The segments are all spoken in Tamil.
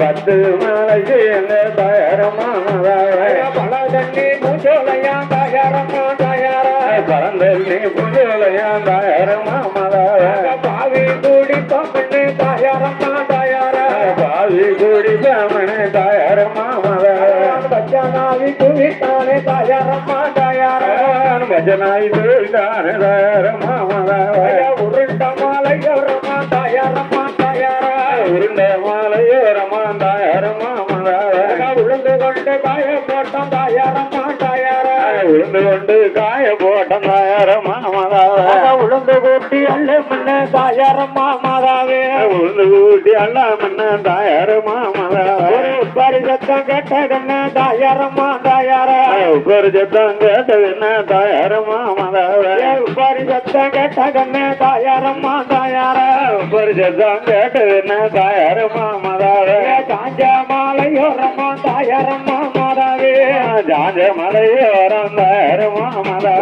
பத்து மலை சேர்ந்த தாயாரம்மா பல தண்ணி மூச்சோலையா தாயாரம்மா தாயாரா பழந்தல்லி புஞ்சோலையா தாயாரம்மா பாவி கூடி பொண்ணு தாயாரம்மா தாயாரா? பாவி கூடி பாமனே தாயாரம்மா பச்சானாவி குவித்தானே தாயாரம்மா தாயாரா? பஜனாய் தானே மாலையோரமா தாயாரம்மா உளுந்து கொண்டு காய போட்டோம் தாயாரம்மா தாயாரா உருண்டு கொண்டு காய போட்ட தாயாரம்மா உளுந்து கூட்டி அள்ளு முன்ன தாயாரம்மா மாதாவே உருண்டு கூட்டி அண்ணாமண்ண தாயாரம்மா ஒரு உப்பாரி தாயாரம்மா தாயாரா உப்பரு சத்தம் தாயாரம்மா உப்பாரி சத்தம் கேட்டதென்ன தாயாரம்மா தாயாரா உப்பரு சத்தம் கேட்டது என்ன காஞ்ச மாலையோரம்மா தாயாரம்மா மாதாவே ஜாஞ்ச மலையோரம் தாயாரம்மா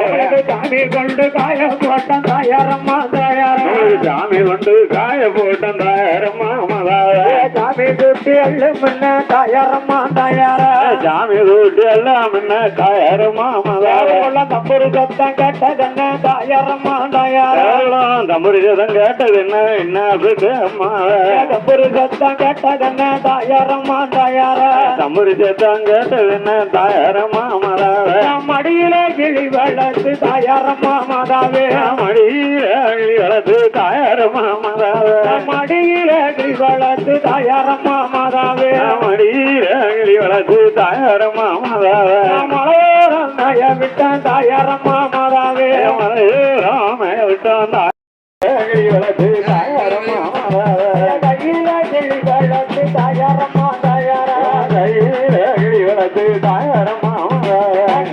உனக்கு சாமி கொண்டு காய போட்டோம் தாயாரம்மா தாயாரா சாமி கொண்டு காய போட்டம் தாயாரம்மா சாமி குட்டி அள்ளு முன்ன சாமி கூட்டி எல்லாம் என்ன தாயாரம்மா உள்ள தம்புரு சத்தம் கேட்டதென்ன தாயாரம்மா தாயாரா தம்புரி சதம் கேட்டது என்ன என்ன அதுக்கு அம்மா தம்புரு சத்தம் கேட்டதென்ன தாயாரம்மா தாயாரா தம்புரி சத்தம் கேட்டது என்ன தாயாரம்மா மடியில கிளி வளர்த்து தாயாரம்மா மாதாவே மடியில வளர்த்து தாயாரம்மா மடியில வளர்த்து தாயாரம்மா மாதாவே. மடியில வளர்த்து தாயாரம்மா மலையோரம் நய விட்ட தாயாரம்மா மாதாவே. ராம விட்டான் வளர்த்து தாயாரம்மா கையில கிளி வளர்த்து தாயாரம்மா தாயாரா கையில வளர்த்து தாயாரம்மா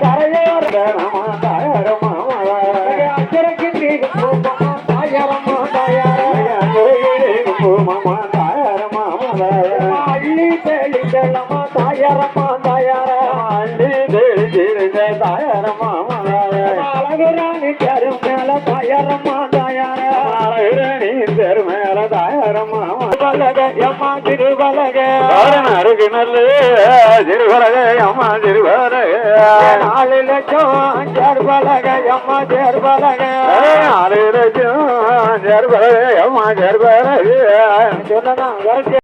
கரையோரம். தாயாரம்மா அச்சரக்கு நீர் பூப்பமா தாயாரம்மா தாயாரம்மா தாயாரா அள்ளி தெரிஞ்சிருந்த தாயாரம்மா அழகுராணி கரும் மேல தாயாரம்மா தாயாரா அழகுரணி தெரு மேல தாயாரம்மா வலக எம்மா திருவலக அருகினல்ல சிறுவரக அம்மா சிறுவரக நாலு லட்சம் சேர்வலக எம்மா சேர்வலக ஆறு லட்சம் சிறுவரக அம்மா சிறுவரக சொன்னா